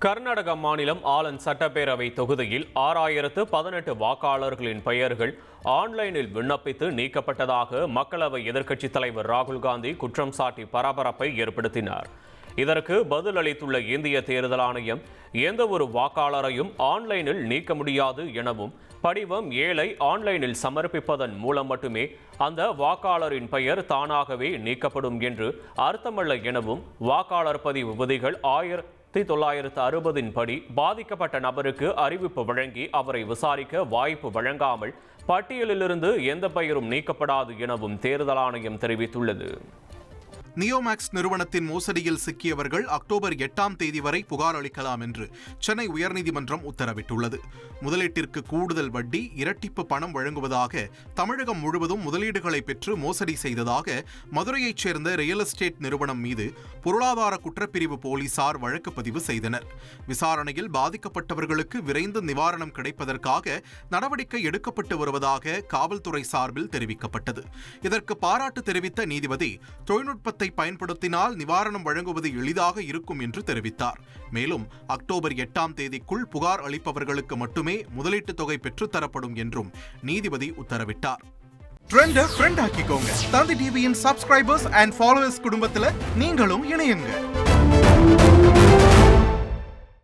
கர்நாடக மாநிலம் ஆலன் சட்டப்பேரவை தொகுதியில் ஆறாயிரத்து பதினெட்டு வாக்காளர்களின் பெயர்கள் ஆன்லைனில் விண்ணப்பித்து நீக்கப்பட்டதாக மக்களவை எதிர்க்கட்சித் தலைவர் ராகுல் காந்தி குற்றம் சாட்டி பரபரப்பை ஏற்படுத்தினார். இதற்கு பதிலளித்துள்ள இந்திய தேர்தல் ஆணையம் எந்த ஒரு வாக்காளரையும் ஆன்லைனில் நீக்க முடியாது எனவும் படிவம் ஏழை ஆன்லைனில் சமர்ப்பிப்பதன் மூலம் மட்டுமே அந்த வாக்காளரின் பெயர் தானாகவே நீக்கப்படும் என்று அர்த்தமல்ல எனவும் வாக்காளர் பதிவு விதிகள் ஆயிரத்தி தொள்ளாயிரத்து அறுபதின் படி பாதிக்கப்பட்ட நபருக்கு அறிவிப்பு வழங்கி அவரை விசாரிக்க வாய்ப்பு வழங்காமல் பட்டியலிலிருந்து எந்த பெயரும் நீக்கப்படாது எனவும் தேர்தல் ஆணையம் தெரிவித்துள்ளது. நியோமேக்ஸ் நிறுவனத்தின் மோசடியில் சிக்கியவர்கள் அக்டோபர் எட்டாம் தேதி வரை புகார் அளிக்கலாம் என்று சென்னை உயர்நீதிமன்றம் உத்தரவிட்டுள்ளது. முதலீட்டிற்கு கூடுதல் வட்டி இரட்டிப்பு பணம் வழங்குவதாக தமிழகம் முழுவதும் முதலீடுகளை பெற்று மோசடி செய்ததாக மதுரையைச் சேர்ந்த ரியல் எஸ்டேட் நிறுவனம் மீது பொருளாதார குற்றப்பிரிவு போலீசார் வழக்கு பதிவு செய்தனர். விசாரணையில் பாதிக்கப்பட்டவர்களுக்கு விரைந்து நிவாரணம் கிடைப்பதற்காக நடவடிக்கை எடுக்கப்பட்டு வருவதாக காவல்துறை சார்பில் தெரிவிக்கப்பட்டது. இதற்கு பாராட்டு தெரிவித்த நீதிபதி தொழில்நுட்பத்தை திட்டத்தை பயன்படுத்தினால் நிவாரணம் வழங்குவது எளிதாக இருக்கும் என்று தெரிவித்தார். மேலும் அக்டோபர் எட்டாம் தேதிக்குள் புகார் அளிப்பவர்களுக்கு மட்டுமே முதலீட்டு தொகை பெற்றுத்தரப்படும் என்றும் நீதிபதி உத்தரவிட்டார். ட்ரெண்ட ஃப்ரெண்ட் ஆக்கிக்கோங்க. தந்தி டிவியின் சப்ஸ்கிரைபர்ஸ் அண்ட் ஃபாலோவர்ஸ் குடும்பத்தில் நீங்களும் இணையுங்க.